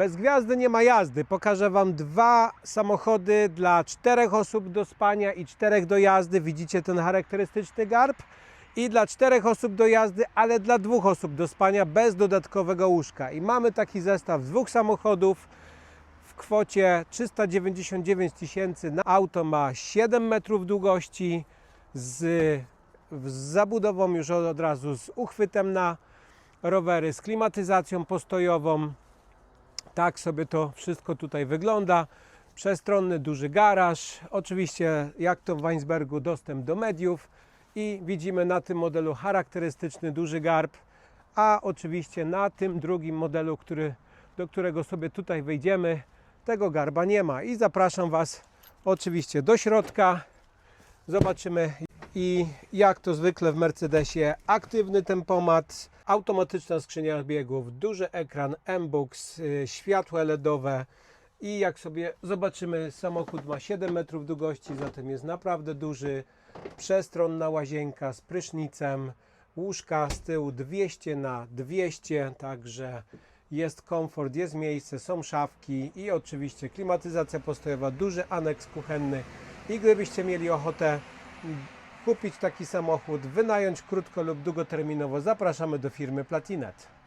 Bez gwiazdy nie ma jazdy. Pokażę Wam dwa samochody dla czterech osób do spania i czterech do jazdy. Widzicie ten charakterystyczny garb? I dla czterech osób do jazdy, ale dla dwóch osób do spania bez dodatkowego łóżka. I mamy taki zestaw dwóch samochodów w kwocie 399 tysięcy. Na auto ma 7 metrów długości z, z zabudową już od, od razu z uchwytem na rowery, z klimatyzacją postojową. Tak sobie to wszystko tutaj wygląda. Przestronny, duży garaż. Oczywiście, jak to w Weinsbergu, dostęp do mediów. I widzimy na tym modelu charakterystyczny duży garb. A oczywiście na tym drugim modelu, który, do którego sobie tutaj wejdziemy, tego garba nie ma. I zapraszam Was oczywiście do środka. Zobaczymy i jak to zwykle w Mercedesie aktywny tempomat, automatyczna skrzynia biegów, duży ekran M-Books, y, światła LEDowe i jak sobie zobaczymy samochód ma 7 metrów długości, zatem jest naprawdę duży, przestronna łazienka z prysznicem, łóżka z tyłu 200 na 200, także jest komfort, jest miejsce, są szafki i oczywiście klimatyzacja postojowa, duży aneks kuchenny. I gdybyście mieli ochotę kupić taki samochód, wynająć krótko lub długoterminowo, zapraszamy do firmy Platinet.